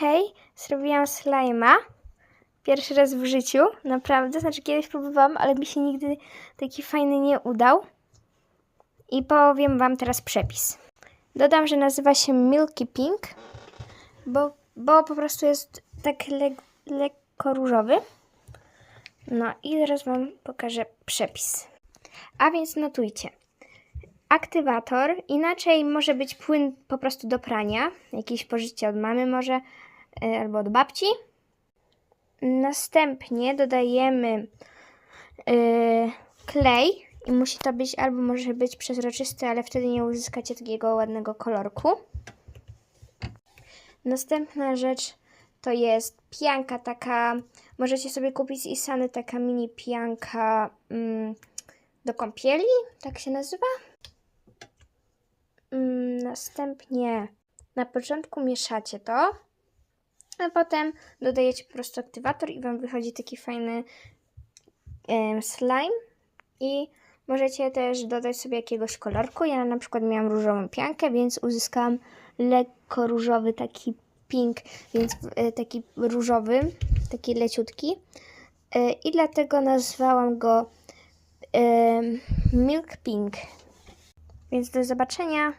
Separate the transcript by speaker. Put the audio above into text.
Speaker 1: Hej, zrobiłam slajma. Pierwszy raz w życiu, naprawdę. Znaczy kiedyś próbowałam, ale mi się nigdy taki fajny nie udał. I powiem Wam teraz przepis. Dodam, że nazywa się Milky Pink, bo, bo po prostu jest tak le, lekko różowy. No i zaraz Wam pokażę przepis. A więc notujcie. Aktywator, inaczej może być płyn po prostu do prania, jakieś pożycie od mamy może, y, albo od babci. Następnie dodajemy y, klej i musi to być albo może być przezroczysty, ale wtedy nie uzyskacie takiego ładnego kolorku. Następna rzecz to jest pianka taka, możecie sobie kupić z Isany taka mini pianka mm, do kąpieli, tak się nazywa. Następnie na początku mieszacie to, a potem dodajecie po prostu aktywator i Wam wychodzi taki fajny em, slime. I możecie też dodać sobie jakiegoś kolorku. Ja na przykład miałam różową piankę, więc uzyskałam lekko różowy taki pink, więc e, taki różowy, taki leciutki. E, I dlatego nazwałam go Milk Pink. Więc do zobaczenia.